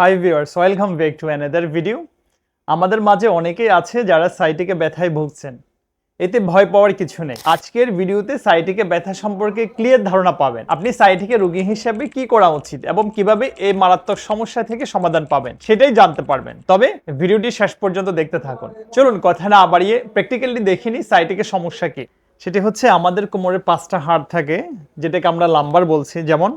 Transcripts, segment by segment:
Hi viewers welcome back to another video আমাদের মাঝে অনেকেই আছে যারা সাইটিকে ব্যথায় ভুগছেন। এতে ভয় পাওয়ার কিছু নেই। আজকের ভিডিওতে সাইটিকে ব্যথা সম্পর্কে ক্লিয়ার ধারণা পাবেন। আপনি সাইটিকে রোগী হিসাবে কি করা উচিত এবং কীভাবে এই মারাত্মক সমস্যা থেকে সমাধান পাবেন, সেটাই জানতে পারবেন। তবে ভিডিওটি শেষ পর্যন্ত দেখতে থাকুন। চলুন, কথা না বাড়িয়ে প্র্যাকটিক্যালি দেখিনি সাইটিকে সমস্যা কি। সেটি হচ্ছে আমাদের কোমরে পাঁচটা হাড় থাকে, যেটাকে আমরা লাম্বার বলছি। যেমন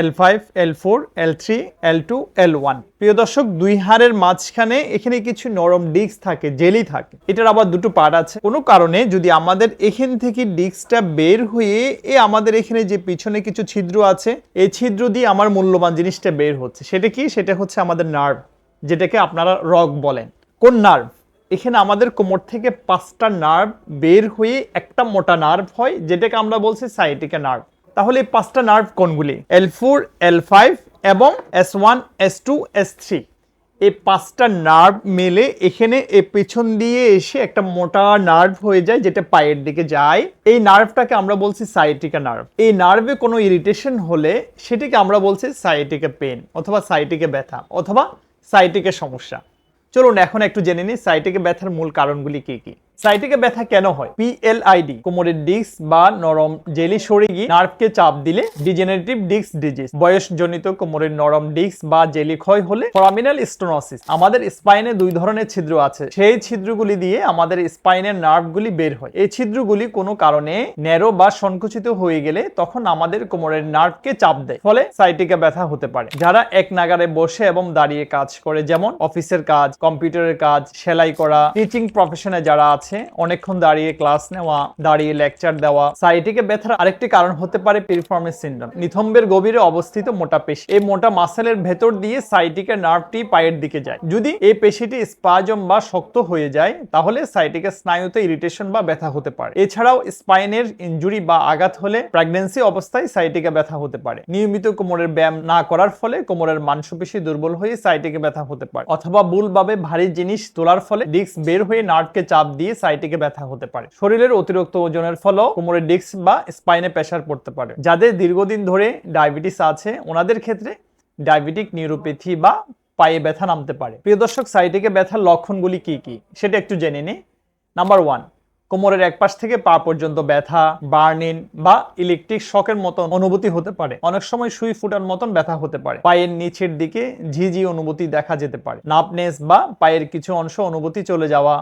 L five L four L three L two L one প্রিয় দর্শক, দুই হাড়ের মাঝখানে এখানে কিছু নরম ডিস্ক থাকে জেলি থাকে। এটার আবার দুটো পার্ট আছে। কোনো কারণে যদি আমাদের এখান থেকে ডিস্কটা বের হয়ে এ আমাদের এখানে যে পিছনে কিছু ছিদ্র আছে, এই ছিদ্র দিয়ে আমার মূল্যবান জিনিসটা বের হচ্ছে। সেটা কি? সেটা হচ্ছে আমাদের নার্ভ যেটাকে আপনারা রক বলেন। কোন নার্ভ এখানে আমাদের কোমর থেকে পাঁচটা নার্ভ বের হয়ে একটা মোটা নার্ভ হয়, যেটাকে আমরা বলছি সাইটিকা নার্ভ তাহলে এই পাঁচটা নার্ভ কোনগুলি? এল ফোর এল ফাইভ এবং S one S two S three এই পাঁচটা নার্ভ মেলে এখানে এ পেছন দিয়ে এসে একটা মোটা নার্ভ হয়ে যায়, যেটা পায়ের দিকে যায়। এই নার্ভটাকে আমরা বলছি সাইটিকা নার্ভ এই নার্ভে কোনো ইরিটেশন হলে সেটিকে আমরা বলছি সাইটিকা পেন অথবা সাইটিকে ব্যথা অথবা সাইটিকে সমস্যা। চলুন এখন একটু জেনে নিই সাইটিকে ব্যথার মূল কারণগুলি কি কি। সাইটিকে ব্যথা কেন হয়? পিএলআইডি কোমরের ডিস্ক বা নরম জেলি সরে গিয়ে নার্ভকে চাপ দিলে ডিজেনারেটিভ ডিস্ক ডিজিজ বয়সজনিত কোমরের নরম ডিস্ক বা জেলি ক্ষয় হলে ফরামিনাল স্টোনোসিস আমাদের স্পাইনে দুই ধরনের ছিদ্র আছে। সেই ছিদ্রগুলি দিয়ে আমাদের স্পাইনের নার্ভগুলি বের হয়। এই ছিদ্রগুলি কোনো কারণে ন্যারো বা সংকুচিত হয়ে গেলে তখন আমাদের কোমরের নার্ভকে চাপ দেয়। ফলে সাইটিকা ব্যথা হতে পারে। যারা এক নাগারে বসে এবং দাঁড়িয়ে কাজ করে, যেমন অফিসের কাজ, কম্পিউটারের কাজ, সেলাই করা টিচিং প্রফেশনে যারা আছে অনেকক্ষণ দাঁড়িয়ে ক্লাস নেওয়া, দাঁড়িয়ে লেকচার দেওয়া সাইটিকে ব্যথার আরেকটি কারণ হতে পারে পিরফরমেন্স সিন্ড্রোম নিথম্বের গভীরে অবস্থিত মোটা পেশি। এই মোটা মাসেলের ভেতর দিয়ে সাইটিকের নার্ভটি পায়ের দিকে যায়। যদি এই পেশিটি স্পাজম বা শক্ত হয়ে যায়, তাহলে সাইটিকের স্নায়ুতে ইরিটেশন বা ব্যথা হতে পারে। এছাড়াও স্পাইনের ইনজুরি বা আঘাত হলে প্রেগন্যান্সি অবস্থায় সাইটিকে ব্যথা হতে পারে। নিয়মিত কোমরের ব্যায়াম না করার ফলে কোমরের মাংসপেশি দুর্বল হয়ে সাইটিকে ব্যথা হতে পারে। অথবা ভুলভাবে ভারী জিনিস তোলার ফলে ডিস্ক বের হয়ে নার্ভকে চাপ দিয়ে সাইটিকে ব্যথা হতে পারে। শরীরের অতিরিক্ত ওজনের ফলেও কোমরের ডিস্ক বা স্পাইনে প্রেসার পড়তে পারে। যাদের দীর্ঘদিন ধরে ডায়াবেটিস আছে, ওনাদের ক্ষেত্রে ডায়াবেটিক নিউরোপ্যাথি বা পায়ে ব্যথা নামতে পারে। প্রিয় দর্শক, সাইটিকে ব্যথার লক্ষণগুলি কি কি? সেটা একটু জেনে নিই নাম্বার ওয়ান, কোমরের এক পাশ থেকে পা পর্যন্ত ব্যথা বার্নিং বা ইলেকট্রিক শকের মতন অনুভূতি হতে পারে। অনেক সময় সুই ফুটার মতন ব্যথা হতে পারে। পায়ের নিচের দিকে ঝিঝি অনুভূতি দেখা যেতে পারে। নাপনেস বা পায়ের কিছু অংশ অনুভূতি চলে যাওয়া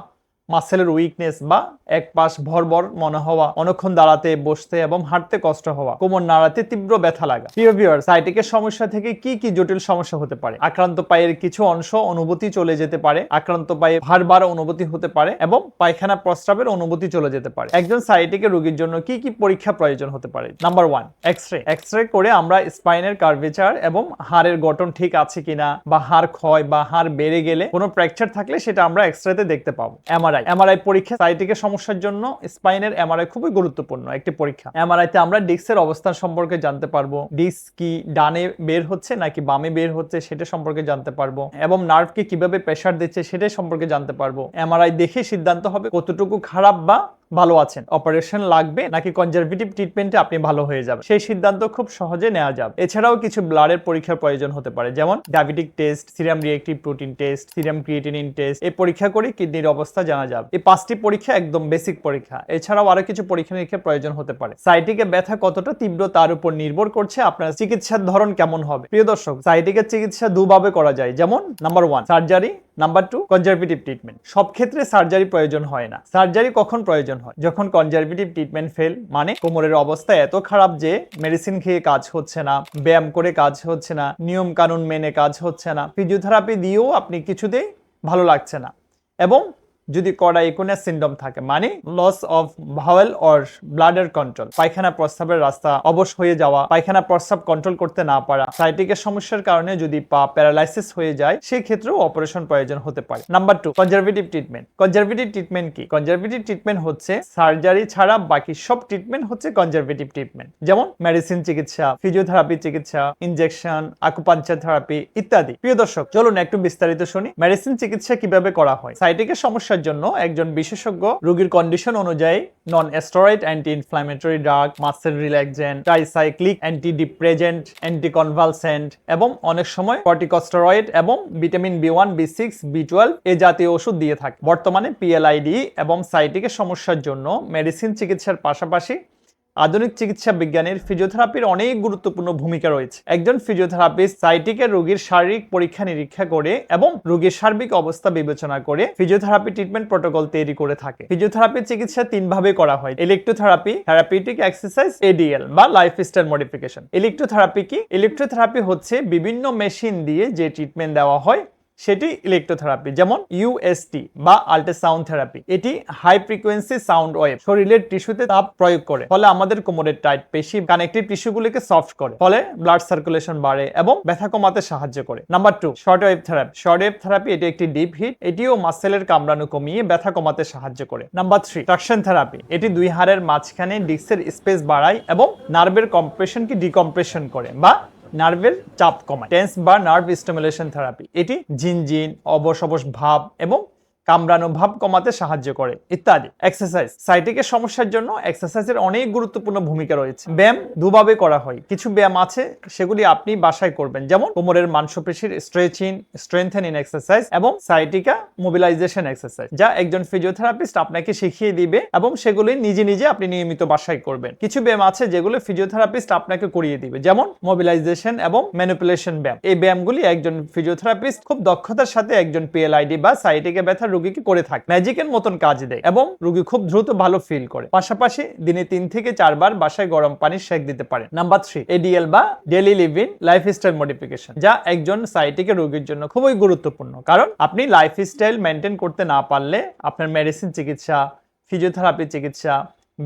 মাসেলের উইকনেস বা এক পাশ ভরভর মনে হওয়া অনেকক্ষণ দাঁড়াতে, বসতে এবং হাঁটতে কষ্ট হওয়া, কোমর নাড়াতে তীব্র ব্যথা লাগা। প্রিয় ভিউয়ার সাইটিকের সমস্যা থেকে কি কি জটিল সমস্যা হতে পারে? আক্রান্ত পায়ের কিছু অংশ অনুভূতি চলে যেতে পারে, আক্রান্ত পায়ে ভারবার অনুভূতি হতে পারে এবং পায়খানা প্রস্রাবের অনুভূতি চলে যেতে পারে। একজন সাইটিকে রোগীর জন্য কি কি পরীক্ষা প্রয়োজন হতে পারে? Number one X ray X ray করে আমরা স্পাইনের কার্ভেচার এবং হাড়ের গঠন ঠিক আছে কিনা বা হাড় ক্ষয় বা হাড় বেড়ে গেলে কোনো ফ্র্যাকচার থাকলে সেটা আমরা এক্স রেতে দেখতে পাবো। এমআরআই এমআরআই এমআরআই পরীক্ষা সাইটিকের সমস্যার জন্য স্পাইনের এমআরআই খুবই গুরুত্বপূর্ণ একটি পরীক্ষা। এমআরআই তে আমরা ডিস্কের অবস্থান সম্পর্কে জানতে পারব। ডিস্ক কি ডানে বের হচ্ছে নাকি বামে বের হচ্ছে সেটা সম্পর্কে জানতে পারব। এবং নার্ভকে কীভাবে প্রেসার দিচ্ছে সেটা সম্পর্কে জানতে পারব। এমআরআই দেখে সিদ্ধান্ত হবে কতটুকু খারাপ বা ভালো আছেন। অপারেশন লাগবে নাকি কনজারভেটিভ ট্রিটমেন্টে আপনি ভালো হয়ে যাবেন? সেই সিদ্ধান্ত খুব সহজে নেওয়া যাবে। এছাড়াও কিছু ব্লাডের পরীক্ষার প্রয়োজন হতে পারে। যেমন diabetic test serum reactive protein test serum creatinine test এই পরীক্ষা করে কিডনির অবস্থা জানা যাবে। এই পাঁচটি পরীক্ষা একদম বেসিক পরীক্ষা। এছাড়াও আরও কিছু পরীক্ষা নিরীক্ষার প্রয়োজন হতে পারে। সাইটিকে ব্যথা কতটা তীব্র তার উপর নির্ভর করছে আপনার চিকিৎসার ধরন কেমন হবে? প্রিয় দর্শক সাইটিকের চিকিৎসা দুভাবে করা যায়। যেমন number one surgery number two conservative treatment সব ক্ষেত্রে সার্জারি প্রয়োজন হয় না। সার্জারি কখন প্রয়োজন হয়? যখন কনজারভেটিভ ট্রিটমেন্ট ফেল মানে কোমরের অবস্থা এত খারাপ যে মেডিসিন খেয়ে কাজ হচ্ছে না, ব্যায়াম করে কাজ হচ্ছে না নিয়ম কানুন মেনে কাজ হচ্ছে না ফিজিওথেরাপি দিয়েও আপনি কিছুতেই ভালো লাগছে না। এবং যদি কড়া ইকোনাস সিন্ডম থাকে মানে লস অফ ভাওয়েল অর ব্লাডের কন্ট্রোল পায়খানা প্রস্রাবের রাস্তা অবশ হয়ে যাওয়া, পায়খানা প্রস্রাব কন্ট্রোল করতে না পারা সাইটিকের সমস্যার কারণে যদি পা প্যারালাইসিস হয়ে যায় সেই ক্ষেত্রেও অপারেশন প্রয়োজন হতে পারে। Number two conservative treatment conservative treatment কি? কনজারভেটিভ ট্রিটমেন্ট হচ্ছে সার্জারি ছাড়া বাকি সব ট্রিটমেন্ট হচ্ছে কনজারভেটিভ ট্রিটমেন্ট যেমন মেডিসিন চিকিৎসা ফিজিওথেরাপি চিকিৎসা ইনজেকশন আকুপাঞ্চার থেরাপি ইত্যাদি। প্রিয় দর্শক, চলুন একটু বিস্তারিত শুনি। মেডিসিন চিকিৎসা কীভাবে করা হয়? সাইটিকের সমস্যার সমস্যার জন্য একজন বিশেষজ্ঞ রোগীর কন্ডিশন অনুযায়ী non steroid anti inflammatory drug muscle relaxant tricyclic anti depressant anti convulsant এবং অনেক সময় কর্টিকস্টেরয়েড এবং vitamin B one B six B twelve এ জাতীয় ওষুধ দিয়ে থাকে। বর্তমানে পিএলআইডি এবং সাইটিকের সমস্যার জন্য মেডিসিন চিকিৎসার পাশাপাশি আধুনিক চিকিৎসা বিজ্ঞানের ফিজিওথেরাপির অনেক গুরুত্বপূর্ণ ভূমিকা রয়েছে। একজন ফিজিওথেরাপিস্ট সাইটিকে রোগীর শারীরিক পরীক্ষা নিরীক্ষা করে এবং রোগীর সার্বিক অবস্থা বিবেচনা করে ফিজিওথেরাপি ট্রিটমেন্ট প্রোটোকল তৈরি করে থাকে। ফিজিওথেরাপি চিকিৎসা তিন ভাবে করা হয়। ইলেকট্রোথেরাপি, থেরাপিউটিক এক্সারসাইজ, এডিএল বা লাইফ লাইফস্টাইল মডিফিকেশন। ইলেকট্রোথেরাপি কি? ইলেকট্রোথেরাপি হচ্ছে বিভিন্ন মেশিন দিয়ে যে ট্রিটমেন্ট দেওয়া হয় সেটি ইলেকট্রোথেরাপি যেমন ইউএসটি বা আল্ট্রাসাউন্ড থেরাপি এটি হাই ফ্রিকোয়েন্সি সাউন্ড ওয়েভ শরীরের টিস্যুতে তাপ প্রয়োগ করে, ফলে আমাদের কোমরের টাইট পেশি কানেকটিভ টিস্যুগুলিকে সফট করে, ফলে ব্লাড সার্কুলেশন বাড়ে এবং ব্যথা কমাতে সাহায্য করে। Number two short wave therapy short wave therapy এটি একটি ডিপ হিট এটিও মাসেলের কামড়ানো কমিয়ে ব্যথা কমাতে সাহায্য করে। নাম্বার থ্রি ট্রাকশন থেরাপি এটি দুই হাড়ের মাঝখানে ডিস্কের স্পেস বাড়ায় এবং নার্ভের কম্প্রেশনকে ডিকম্প্রেশন করে বা নার্ভের চাপ কমায়। টেন্স বা নার্ভ স্টিমুলেশন থেরাপি এটি জিনজিন অবশ অবশ ভাব এবং কামড়ানো ভাব কমাতে সাহায্য করে, ইত্যাদি। এক্সারসাইজ সাইটিকের সমস্যার জন্য এক্সারসাইজের অনেক গুরুত্বপূর্ণ ভূমিকা রয়েছে। ব্যায়াম দুভাবে করা হয়। কিছু ব্যায়াম আছে, সেগুলি আপনি বাসায় করবেন। যেমন কোমরের মাংসপেশির স্ট্রেচিং স্ট্রেংথেনিং এক্সারসাইজ এবং সাইটিকা মোবিলাইজেশন এক্সারসাইজ যা একজন ফিজিওথেরাপিস্ট আপনাকে শিখিয়ে দিবে এবং সেগুলি নিজে নিজে আপনি নিয়মিত বাসায় করবেন। কিছু ব্যায়াম আছে, যেগুলো ফিজিওথেরাপিস্ট আপনাকে করিয়ে দিবে। যেমন মোবিলাইজেশন এবং ম্যানিপুলেশন ব্যায়াম। এই ব্যায়ামগুলি একজন ফিজিওথেরাপিস্ট খুব দক্ষতার সাথে একজন পিএলআইডি বা সাইটিকে ব্যথা রোগীকে করে থাকে। ম্যাজিকের মতন কাজ দেয় এবং রোগী খুব দ্রুত ভালো ফিল করে। পাশাপাশি দিনে তিন থেকে চারবার বাসায় গরম পানির সেক দিতে পারে নাম্বার থ্রি এডিএল বা ডেলি লিভিং লাইফস্টাইল মডিফিকেশন যা একজন সাইটিকে রোগীর জন্য খুবই গুরুত্বপূর্ণ। কারণ আপনি লাইফস্টাইল মেনটেন করতে না পারলে আপনার মেডিসিন চিকিৎসা ফিজিওথেরাপি চিকিৎসা,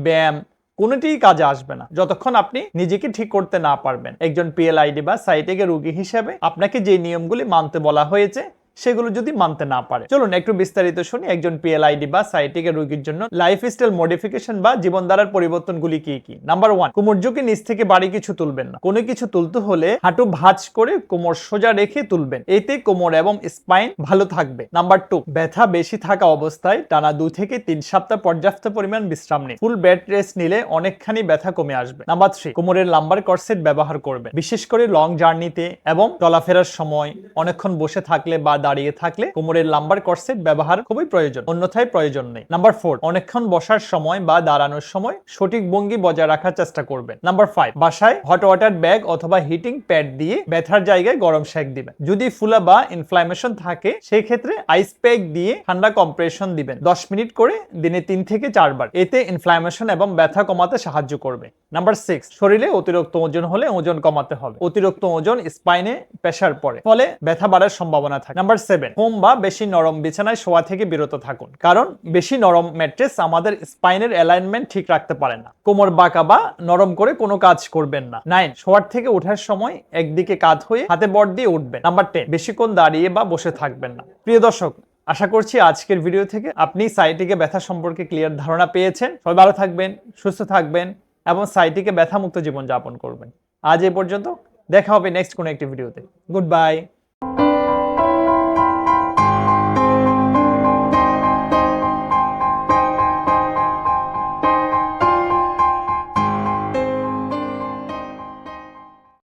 ব্যায়াম, কোনোটিই কাজে আসবে না। যতক্ষণ আপনি নিজেকে ঠিক করতে না পারবেন। একজন পিএলআইডি বা সাইটেকে রোগী হিসেবে আপনাকে যে নিয়মগুলি মানতে বলা হয়েছে সেগুলো যদি মানতে না পারে। চলুন একটু বিস্তারিত শুনি একজন পিএলআইডি বা সাইটিকে রোগীর জন্য লাইফস্টাইল মডিফিকেশন বা জীবনধারার পরিবর্তনগুলি কি কি? নাম্বার ওয়ান কোমর ঝুঁকে নিচ থেকে বাড়ি কিছু তুলবেন না। কোনো কিছু তুলতে হলে হাঁটু ভাঁজ করে কোমর সোজা রেখে তুলবেন। এতে কোমর এবং স্পাইন ভালো থাকবে। নাম্বার টু ব্যথা বেশি থাকা অবস্থায় টানা দুই থেকে তিন সপ্তাহ পর্যাপ্ত পরিমাণ বিশ্রাম নিন। ফুল বেড রেস্ট নিলে অনেকখানি ব্যথা কমে আসবে। নাম্বার থ্রি কোমরের লাম্বার কর্সেট ব্যবহার করবেন। বিশেষ করে লং জার্নিতে এবং চলাফেরার সময় অনেকক্ষণ বসে থাকলে বা দাঁড়িয়ে থাকলে কোমরের লাম্বার কর্সেট ব্যবহার খুবই প্রয়োজন, অন্যথায় প্রয়োজন নেই। নাম্বার ফোর অনেকক্ষণ বসার সময় বা দাঁড়ানোর সময় সঠিক ভঙ্গি বজায় রাখার চেষ্টা করবেন। নাম্বার ফাইভ বাসায় হট ওয়াটার ব্যাগ অথবা হিটিং প্যাড দিয়ে ব্যথার জায়গায় গরম শেক দিবেন। যদি ফুলা বা ইনফ্লামেশন থাকে সেই ক্ষেত্রে আইস প্যাক দিয়ে ঠান্ডা কম্প্রেশন দিবেন। দশ মিনিট করে দিনে তিন থেকে চারবার। এতে ইনফ্লামেশন এবং ব্যথা কমাতে সাহায্য করবে। নাম্বার সিক্স শরীরে অতিরিক্ত ওজন হলে ওজন কমাতে হবে। অতিরিক্ত ওজন স্পাইনে প্রেশার পড়ে, ফলে ব্যথা বাড়ার সম্ভাবনা থাকে। নাম্বার সেভেন হোম বা বেশি নরম বিছানায় শোয়া থেকে বিরত থাকুন। কারণ বেশি নরম ম্যাট্রেস আমাদের স্পাইনের অ্যালাইনমেন্ট ঠিক রাখতে পারে না। কোমর বাঁকা বা নরম করে কোনো কাজ করবেন না। নাইন শোয়ার থেকে ওঠার সময় একদিকে কাত হয়ে হাতে বট দিয়ে উঠবেন। নাম্বার টেন বেশিক্ষণ দাঁড়িয়ে বা বসে থাকবেন না। প্রিয় দর্শক, আশা করছি আজকের ভিডিও থেকে আপনি সাইটিকে ব্যথা সম্পর্কে ক্লিয়ার ধারণা পেয়েছেন। সবাই ভালো থাকবেন, সুস্থ থাকবেন। এবং সাইটিকে ব্যথামুক্ত জীবনযাপন করবেন। আজ এ পর্যন্ত, দেখা হবে নেক্সট কোনো একটি ভিডিওতে গুড বাই